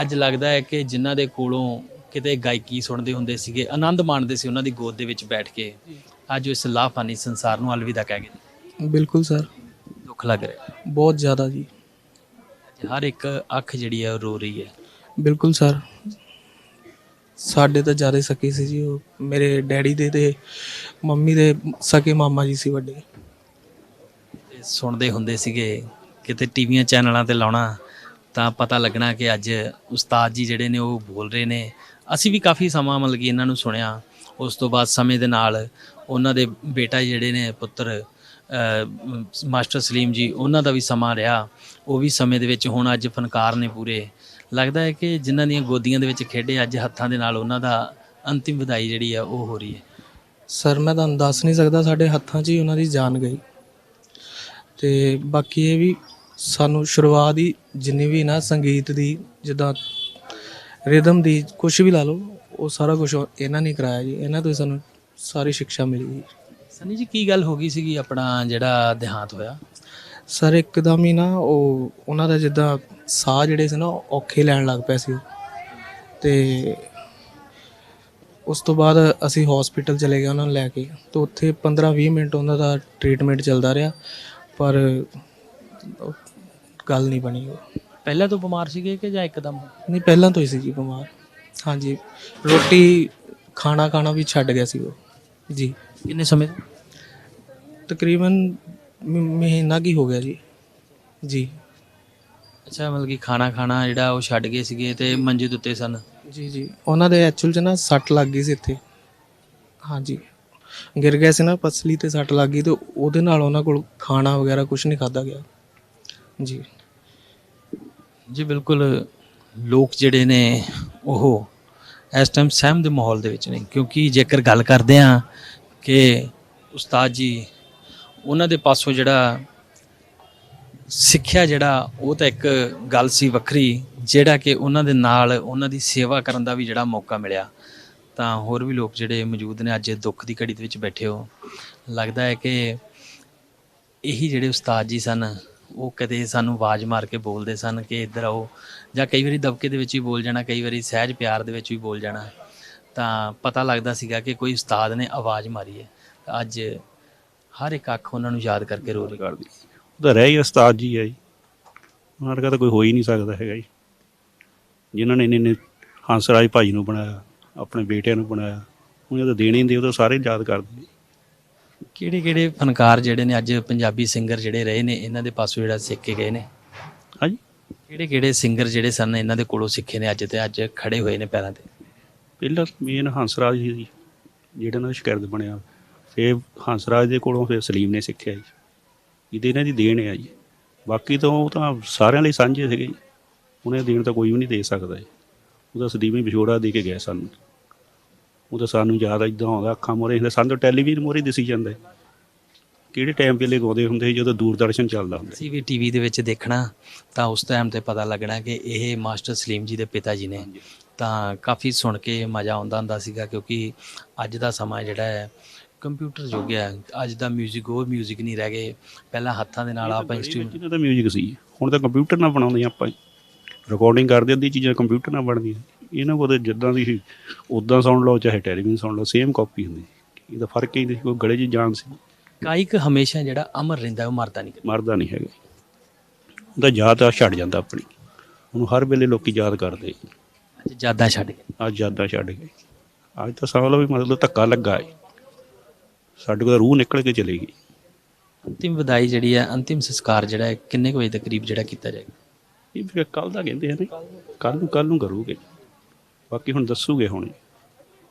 ਅੱਜ ਲੱਗਦਾ ਹੈ ਕਿ ਜਿਨ੍ਹਾਂ ਦੇ ਕੋਲੋਂ ਕਿਤੇ ਗਾਇਕੀ ਸੁਣਦੇ ਹੁੰਦੇ ਸੀਗੇ ਆਨੰਦ ਮਾਣਦੇ ਸੀ ਉਹਨਾਂ ਦੀ ਗੋਦ ਦੇ ਵਿੱਚ ਬੈਠ ਕੇ ਅੱਜ ਉਹ ਇਸ ਲਾਫਾਨੀ ਸੰਸਾਰ ਨੂੰ ਅਲਵਿਦਾ ਕਹਿ ਗਏ। ਬਿਲਕੁਲ ਸਰ। ਦੁੱਖ ਲੱਗ ਰਿਹਾ ਬਹੁਤ ਜ਼ਿਆਦਾ ਜੀ। ਹਰ ਇੱਕ ਅੱਖ ਜਿਹੜੀ ਹੈ ਉਹ ਰੋ ਰਹੀ ਹੈ। ਬਿਲਕੁਲ ਸਰ। ਸਾਡੇ ਤਾਂ ਜ਼ਿਆਦਾ ਸਕੇ ਸੀ ਜੀ ਉਹ। ਮੇਰੇ ਡੈਡੀ ਦੇ ਤੇ ਮੰਮੀ ਦੇ ਸਕੇ ਮਾਮਾ ਜੀ ਸੀ ਵੱਡੇ। ਸੁਣਦੇ ਹੁੰਦੇ ਸੀਗੇ ਕਿਤੇ ਟੀਵੀਆਂ ਚੈਨਲਾਂ ਤੇ ਲਾਉਣਾ ਤਾਂ ਪਤਾ ਲੱਗਣਾ ਕਿ ਅੱਜ ਉਸਤਾਦ ਜੀ ਜਿਹੜੇ ਨੇ ਉਹ ਬੋਲ ਰਹੇ ਨੇ। ਅਸੀਂ ਵੀ ਕਾਫੀ ਸਮਾਂ ਮਤਲਬ ਕਿ ਇਹਨਾਂ ਨੂੰ ਸੁਣਿਆ। ਉਸ ਤੋਂ ਬਾਅਦ ਸਮੇਂ ਦੇ ਨਾਲ ਉਹਨਾਂ ਦੇ ਬੇਟਾ ਜਿਹੜੇ ਨੇ ਪੁੱਤਰ ਮਾਸਟਰ ਸਲੀਮ ਜੀ, ਉਹਨਾਂ ਦਾ ਵੀ ਸਮਾਂ ਰਿਹਾ। ਉਹ ਵੀ ਸਮੇਂ ਦੇ ਵਿੱਚ ਹੁਣ ਅੱਜ ਫਨਕਾਰ ਨੇ ਪੂਰੇ। ਲੱਗਦਾ ਹੈ ਕਿ ਜਿਨ੍ਹਾਂ ਦੀਆਂ ਗੋਦੀਆਂ ਦੇ ਵਿੱਚ ਖੇਡੇ ਅੱਜ ਹੱਥਾਂ ਦੇ ਨਾਲ ਉਹਨਾਂ ਦਾ ਅੰਤਿਮ ਵਿਦਾਈ ਜਿਹੜੀ ਆ ਉਹ ਹੋ ਰਹੀ ਹੈ। ਸਰ, ਮੈਂ ਤੁਹਾਨੂੰ ਦੱਸ ਨਹੀਂ ਸਕਦਾ ਸਾਡੇ ਹੱਥਾਂ 'ਚ ਹੀ ਉਹਨਾਂ ਦੀ ਜਾਨ ਗਈ। ਤੇ ਬਾਕੀ ਇਹ ਵੀ ਸਾਨੂੰ ਸ਼ੁਰੂਆਤ ਹੀ ਜਿੰਨੀ ਵੀ ਨਾ ਸੰਗੀਤ ਦੀ ਜਿੱਦਾਂ ਰਿਦਮ ਦੀ ਕੁਝ ਵੀ ਲਾ ਲਓ ਉਹ ਸਾਰਾ ਕੁਝ ਇਹਨਾਂ ਨੇ ਕਰਾਇਆ ਜੀ। ਇਹਨਾਂ ਤੋਂ ਹੀ ਸਾਨੂੰ ਸਾਰੀ ਸਿੱਖਿਆ ਮਿਲੀ ਜੀ। ਸਨੀ ਜੀ ਕੀ ਗੱਲ ਹੋ ਗਈ ਸੀਗੀ ਆਪਣਾ ਜਿਹੜਾ ਦੇਹਾਂਤ ਹੋਇਆ? ਸਰ ਇੱਕਦਮ ਹੀ ਨਾ ਉਹ ਉਹਨਾਂ ਦਾ ਜਿੱਦਾਂ ਸਾਹ ਜਿਹੜੇ ਸੀ ਨਾ ਔਖੇ ਲੈਣ ਲੱਗ ਪਏ ਸੀ ਤੇ ਉਸ ਤੋਂ ਬਾਅਦ ਅਸੀਂ ਹਸਪੀਟਲ ਚਲੇ ਗਏ ਉਹਨਾਂ ਨੂੰ ਲੈ ਕੇ। ਤੇ ਉੱਥੇ 15-20 ਮਿੰਟ ਉਹਨਾਂ ਦਾ ਟ੍ਰੀਟਮੈਂਟ ਚੱਲਦਾ ਰਿਹਾ। ਪਰ ਉਹ ਗੱਲ ਨਹੀਂ ਬਣੀ ਉਹ। ਪਹਿਲਾਂ ਤੋਂ ਬਿਮਾਰ ਸੀਗੇ ਕਿ ਜਾਂ ਇੱਕਦਮ? ਨਹੀਂ ਪਹਿਲਾਂ ਤੋਂ ਹੀ ਸੀ ਜੀ ਬਿਮਾਰ। ਹਾਂਜੀ ਰੋਟੀ ਖਾਣਾ ਖਾਣਾ ਵੀ ਛੱਡ ਗਿਆ ਸੀ ਉਹ। ਜੀ। ਕਿੰਨੇ ਸਮੇਂ ਤੋਂ? ਤਕਰੀਬਨ ਮ- ਮਹੀਨਾ ਕੀ ਹੋ ਗਿਆ ਜੀ। ਜੀ। ਅੱਛਾ ਮਤਲਬ ਕਿ ਖਾਣਾ ਖਾਣਾ ਜਿਹੜਾ ਉਹ ਛੱਡ ਗਏ ਸੀਗੇ ਤੇ ਮੰਜੇ ਦੇ ਉੱਤੇ ਸਨ। ਜੀ ਜੀ। ਉਹਨਾਂ ਦੇ ਐਕਚੁਅਲ ਚ ਨਾ ਸੱਟ ਲੱਗ ਗਈ ਸੀ ਇੱਥੇ। ਹਾਂਜੀ। ਗਿਰ ਗਏ ਸੀ ਨਾ ਪਸਲੀ ਤੇ ਸੱਟ ਲੱਗ ਗਈ ਤੇ ਉਹਦੇ ਨਾਲ ਉਹਨਾਂ ਕੋਲ ਖਾਣਾ ਵਗੈਰਾ ਕੁਝ ਨਹੀਂ ਖਾਦਾ ਗਿਆ। ਜੀ। ਜੀ, ਬਿਲਕੁਲ ਲੋਕ ਜਿਹੜੇ ਨੇ, ਉਹ ਇਸ ਟਾਈਮ ਸਹਿਮ ਦੇ ਮਾਹੌਲ ਦੇ ਵਿੱਚ ਨੇ, ਕਿਉਂਕਿ ਜੇਕਰ ਗੱਲ ਕਰਦੇ ਆ ਕਿ ਉਸਤਾਦ ਜੀ, ਉਹਨਾਂ ਦੇ ਪਾਸੋਂ ਜਿਹੜਾ ਸਿੱਖਿਆ ਜਿਹੜਾ, ਉਹ ਤਾਂ ਇੱਕ ਗੱਲ ਸੀ ਵੱਖਰੀ, ਜਿਹੜਾ ਕਿ ਉਹਨਾਂ ਦੇ ਨਾਲ ਉਹਨਾਂ ਦੀ ਸੇਵਾ ਕਰਨ ਦਾ ਵੀ ਜਿਹੜਾ ਮੌਕਾ ਮਿਲਿਆ। ਤਾਂ ਹੋਰ ਵੀ ਲੋਕ ਜਿਹੜੇ ਮੌਜੂਦ ਨੇ, ਅੱਜ ਦੁੱਖ ਦੀ ਘੜੀ ਦੇ ਵਿੱਚ ਬੈਠੇ ਹੋ, ਲੱਗਦਾ ਹੈ ਕਿ ਇਹੀ ਜਿਹੜੇ ਉਸਤਾਦ ਜੀ ਸਨ ਉਹ ਕਦੇ ਸਾਨੂੰ ਆਵਾਜ਼ ਮਾਰ ਕੇ ਬੋਲਦੇ ਸਨ ਕਿ ਇੱਧਰ ਆਓ ਜਾਂ ਕਈ ਵਾਰੀ ਦਬਕੇ ਦੇ ਵਿੱਚ ਵੀ ਬੋਲ ਜਾਣਾ, ਕਈ ਵਾਰੀ ਸਹਿਜ ਪਿਆਰ ਦੇ ਵਿੱਚ ਵੀ ਬੋਲ ਜਾਣਾ। ਤਾਂ ਪਤਾ ਲੱਗਦਾ ਸੀਗਾ ਕਿ ਕੋਈ ਉਸਤਾਦ ਨੇ ਆਵਾਜ਼ ਮਾਰੀ ਹੈ। ਅੱਜ ਹਰ ਇੱਕ ਅੱਖ ਉਹਨਾਂ ਨੂੰ ਯਾਦ ਕਰਕੇ ਰੋ ਰਹੀ ਕਰਦੀ ਉਹ ਤਾਂ ਰਹਿ ਹੀ ਉਸਤਾਦ ਜੀ ਹੈ ਜੀ। ਉਹਨਾਂ ਵਰਗਾ ਤਾਂ ਕੋਈ ਹੋ ਹੀ ਨਹੀਂ ਸਕਦਾ ਹੈਗਾ ਜੀ। ਜਿਨ੍ਹਾਂ ਨੇ ਇੰਨੇ ਇੰਨੇ ਹੰਸਰਾਜ ਭਾਈ ਨੂੰ ਬਣਾਇਆ, ਆਪਣੇ ਬੇਟਿਆਂ ਨੂੰ ਬਣਾਇਆ, ਉਹਨਾਂ ਦਾ ਦੇਣੇ ਹੀ ਦੇ ਉਹ ਤਾਂ ਸਾਰੇ ਯਾਦ ਕਰਦੇ ਕਿਹੜੇ ਕਿਹੜੇ ਫਨਕਾਰ ਜਿਹੜੇ ਨੇ ਅੱਜ ਪੰਜਾਬੀ ਸਿੰਗਰ ਜਿਹੜੇ ਰਹੇ ਨੇ ਇਹਨਾਂ ਦੇ ਪਾਸੋਂ ਜਿਹੜਾ ਸਿੱਖ ਕੇ ਗਏ ਨੇ? ਹਾਂਜੀ। ਕਿਹੜੇ ਕਿਹੜੇ ਸਿੰਗਰ ਜਿਹੜੇ ਸਨ ਇਹਨਾਂ ਦੇ ਕੋਲੋਂ ਸਿੱਖੇ ਨੇ ਅੱਜ ਤੇ ਅੱਜ ਖੜੇ ਹੋਏ ਨੇ ਪੈਰਾਂ ਤੇ? ਪਹਿਲਾਂ ਮੇਨ ਹੰਸਰਾਜ ਜੀ ਸੀ, ਜਿਹੜਾ ਨਾਲ ਸ਼ਿਕਾਇਤ ਬਣਿਆ। ਫਿਰ ਹੰਸਰਾਜ ਦੇ ਕੋਲੋਂ ਫਿਰ ਸਲੀਮ ਨੇ ਸਿੱਖਿਆ ਜੀ। ਇਹਦੇ ਇਹਨਾਂ ਦੀ ਦੇਣ ਹੈ ਜੀ। ਬਾਕੀ ਤਾਂ ਉਹ ਤਾਂ ਸਾਰਿਆਂ ਲਈ ਸਾਂਝੇ ਸੀਗੇ ਜੀ। ਉਹਨੇ ਦੇਣ ਤਾਂ ਕੋਈ ਵੀ ਨਹੀਂ ਦੇ ਸਕਦਾ ਜੀ। ਉਹਦਾ ਸਦੀਵੀ ਵਿਛੋੜਾ ਦੇ ਕੇ ਗਿਆ ਸਾਨੂੰ। ਉਹ ਤਾਂ ਸਾਨੂੰ ਯਾਦ ਇਦਾਂ ਆਉਂਦਾ ਅੱਖਾਂ ਮੋਰੇ ਹੁੰਦਾ ਸਾਨੂੰ ਤਾਂ ਟੈਲੀਵਿਜ਼ਨ ਮੋਰੇ ਦਿਸੀ ਜਾਂਦਾ ਹੈ। ਕਿਹੜੇ ਟਾਈਮ ਵੇਲੇ ਗਾਉਂਦੇ ਹੁੰਦੇ ਸੀ ਜਦੋਂ ਦੂਰਦਰਸ਼ਨ ਚੱਲਦਾ ਹੁੰਦਾ ਸੀ। ਅਸੀਂ ਵੀ ਟੀਵੀ ਦੇ ਵਿੱਚ ਦੇਖਣਾ ਤਾਂ ਉਸ ਟਾਈਮ ਤੇ ਪਤਾ ਲੱਗਣਾ ਕਿ ਇਹ ਮਾਸਟਰ ਸਲੀਮ ਜੀ ਦੇ ਪਿਤਾ ਜੀ ਨੇ ਤਾਂ ਕਾਫੀ ਸੁਣ ਕੇ ਮਜ਼ਾ ਆਉਂਦਾ ਹੁੰਦਾ ਸੀਗਾ ਕਿਉਂਕਿ ਅੱਜ ਦਾ ਸਮਾਂ ਜਿਹੜਾ ਹੈ ਕੰਪਿਊਟਰ ਯੁੱਗ ਹੈ ਅੱਜ ਦਾ 뮤직 ਉਹ 뮤직 ਨਹੀਂ ਰਹਿ ਗਏ ਪਹਿਲਾਂ ਹੱਥਾਂ ਦੇ ਨਾਲ ਆਪਾਂ ਇੰਸਟਰੂਮੈਂਟ ਇਹਨਾਂ ਦਾ 뮤직 ਸੀ ਹੁਣ ਤਾਂ ਕੰਪਿਊਟਰ ਨਾਲ ਬਣਾਉਂਦੇ ਆਪਾਂ ਰਿਕਾਰਡਿੰਗ ਕਰਦੇ ਅੱਧੀ ਚੀਜ਼ਾਂ ਕੰਪਿਊਟਰ ਨਾਲ ਬਣਦੀਆਂ ਇਹਨਾਂ ਕੋਲ ਜਿੱਦਾਂ ਦੀ ਉਦਾਂ ਸੁਣ ਲਓ ਚਾਹੇ ਟੈਲੀਵਿਜ਼ਨ ਸੁਣ ਲਓ ਸੇਮ ਕਾਪੀ ਹੁੰਦੀ। ਇਹਦਾ ਫ਼ਰਕ ਹੀ ਨਹੀਂ ਕੋਈ ਗਲੇ 'ਚ ਜਾਨ ਸੀ। ਕਾਇਕ ਹਮੇਸ਼ਾ ਜਿਹੜਾ ਅਮਰ ਰਹਿੰਦਾ ਉਹ ਮਰਦਾ ਨਹੀਂ ਮਰਦਾ ਨਹੀਂ ਹੈਗਾ। ਉਹਦਾ ਯਾਦ ਆ ਛੱਡ ਜਾਂਦਾ ਆਪਣੀ। ਉਹਨੂੰ ਹਰ ਵੇਲੇ ਲੋਕੀ ਯਾਦ ਕਰਦੇ। ਅੱਜ ਜ਼ਿਆਦਾ ਛੱਡ ਗਏ। ਅੱਜ ਯਾਦਾਂ ਛੱਡ ਗਏ। ਅੱਜ ਤਾਂ ਲਓ ਵੀ ਮਤਲਬ ਧੱਕਾ ਲੱਗਾ ਹੈ ਸਾਡੇ ਕੋਲ ਰੂਹ ਨਿਕਲ ਕੇ ਚਲੀ ਗਈ। ਅੰਤਿਮ ਵਿਦਾਈ ਜਿਹੜੀ ਹੈ ਅੰਤਿਮ ਸੰਸਕਾਰ ਜਿਹੜਾ ਹੈ ਕਿੰਨੇ ਕੁ ਵਜੇ ਦੇ ਕਰੀਬ ਜਿਹੜਾ ਕੀਤਾ ਜਾਏਗਾ? ਇਹ ਫਿਰ ਕੱਲ ਦਾ ਕਹਿੰਦੇ ਆ ਨੇ। ਕੱਲ ਨੂੰ ਕੱਲ ਨੂੰ ਕਰੂਗੇ। ਬਾਕੀ ਹੁਣ ਦੱਸੂਗੇ ਹੁਣ।